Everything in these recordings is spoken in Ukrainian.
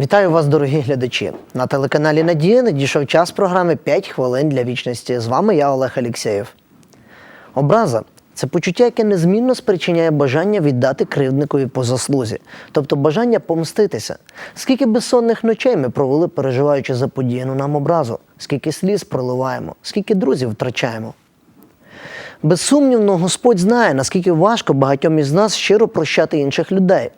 Вітаю вас, дорогі глядачі. На телеканалі Надія надійшов час програми «5 хвилин для вічності. З вами я, Олег Алєксєєв. Образа це почуття, яке незмінно спричиняє бажання віддати кривдникові по заслузі, тобто бажання помститися. Скільки безсонних ночей ми провели, переживаючи за подіяну нам образу, скільки сліз проливаємо, скільки друзів втрачаємо. Безсумнівно, Господь знає, наскільки важко багатьом із нас щиро прощати інших людей.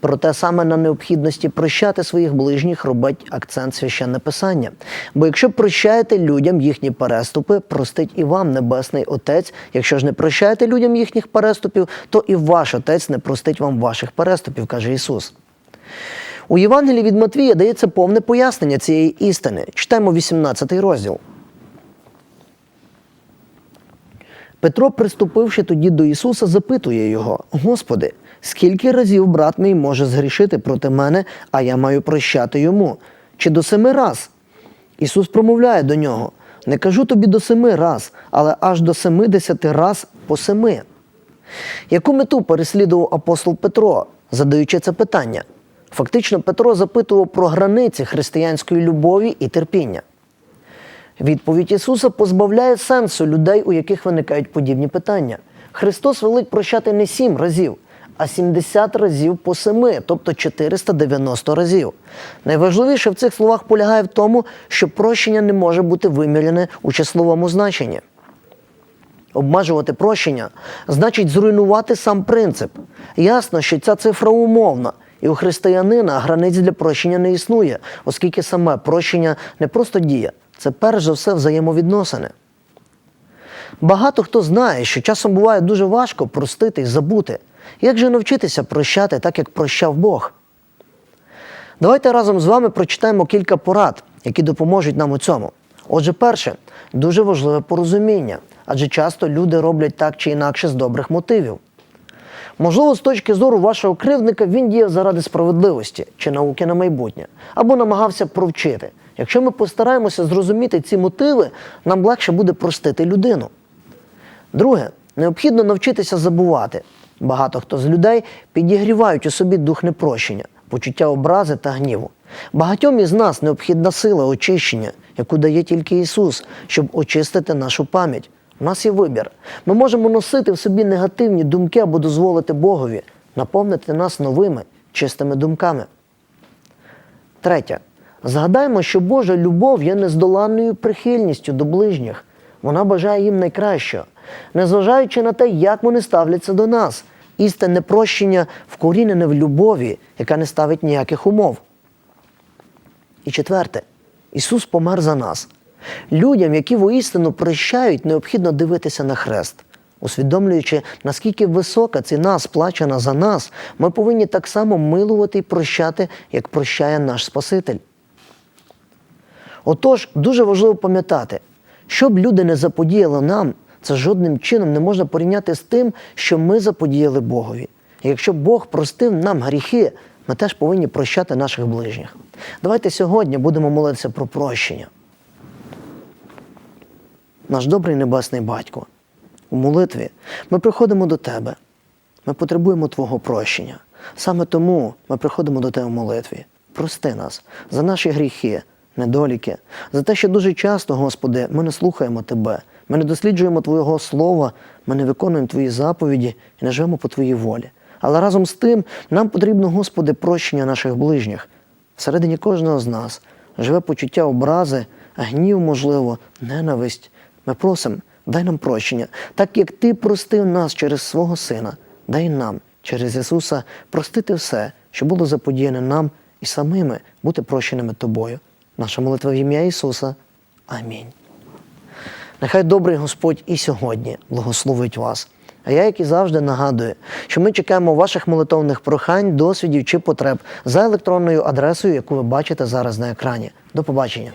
Проте саме на необхідності прощати своїх ближніх робить акцент священне писання. Бо якщо прощаєте людям їхні переступи, простить і вам Небесний Отець. Якщо ж не прощаєте людям їхніх переступів, то і ваш Отець не простить вам ваших переступів, каже Ісус. У Євангелії від Матвія дається повне пояснення цієї істини. Читаємо 18 розділ. Петро, приступивши тоді до Ісуса, запитує його: Господи, скільки разів брат мій може згрішити проти мене, а я маю прощати йому? Чи до семи раз? Ісус промовляє до нього: Не кажу тобі до семи раз, але аж до семидесяти раз по семи. Яку мету переслідував апостол Петро, задаючи це питання? Фактично, Петро запитував про границі християнської любові і терпіння. Відповідь Ісуса позбавляє сенсу людей, у яких виникають подібні питання. Христос велить прощати не сім разів, а 70 разів по семи, тобто 490 разів. Найважливіше в цих словах полягає в тому, що прощення не може бути виміряне у числовому значенні. Обмежувати прощення значить зруйнувати сам принцип. Ясно, що ця цифра умовна, і у християнина границь для прощення не існує, оскільки саме прощення не просто дія, це перш за все взаємовідносини. Багато хто знає, що часом буває дуже важко простити і забути. Як же навчитися прощати так, як прощав Бог? Давайте разом з вами прочитаємо кілька порад, які допоможуть нам у цьому. Отже, перше, дуже важливе порозуміння, адже часто люди роблять так чи інакше з добрих мотивів. Можливо, з точки зору вашого кривдника він діяв заради справедливості чи науки на майбутнє, або намагався провчити. Якщо ми постараємося зрозуміти ці мотиви, нам легше буде простити людину. Друге, необхідно навчитися забувати. Багато хто з людей підігрівають у собі дух непрощення, почуття образи та гніву. Багатьом із нас необхідна сила очищення, яку дає тільки Ісус, щоб очистити нашу пам'ять. У нас є вибір. Ми можемо носити в собі негативні думки або дозволити Богові наповнити нас новими, чистими думками. Третє. Згадаймо, що Божа любов є нездоланною прихильністю до ближніх. Вона бажає їм найкращого, незважаючи на те, як вони ставляться до нас. Істинне прощення вкорінене в любові, яка не ставить ніяких умов. І четверте, Ісус помер за нас. Людям, які воістину прощають, необхідно дивитися на хрест. Усвідомлюючи, наскільки висока ціна сплачена за нас, ми повинні так само милувати і прощати, як прощає наш Спаситель. Отож, дуже важливо пам'ятати, що б люди не заподіяли нам, це жодним чином не можна порівняти з тим, що ми заподіяли Богові. І якщо Бог простив нам гріхи, ми теж повинні прощати наших ближніх. Давайте сьогодні будемо молитися про прощення. Наш добрий небесний батько, у молитві ми приходимо до Тебе. Ми потребуємо Твого прощення. Саме тому ми приходимо до Тебе в молитві. Прости нас за наші гріхи, недоліки, за те, що дуже часто, Господи, ми не слухаємо Тебе, ми не досліджуємо Твого Слова, ми не виконуємо Твої заповіді і не живемо по Твоїй волі. Але разом з тим нам потрібно, Господи, прощення наших ближніх. Всередині кожного з нас живе почуття образи, гнів, можливо, ненависть. Ми просимо, дай нам прощення, так як Ти простив нас через свого Сина, дай нам через Ісуса простити все, що було заподіяне нам і самими бути прощеними Тобою. Наша молитва в ім'я Ісуса. Амінь. Нехай добрий Господь і сьогодні благословить вас. А я, як і завжди, нагадую, що ми чекаємо ваших молитовних прохань, досвідів чи потреб за електронною адресою, яку ви бачите зараз на екрані. До побачення.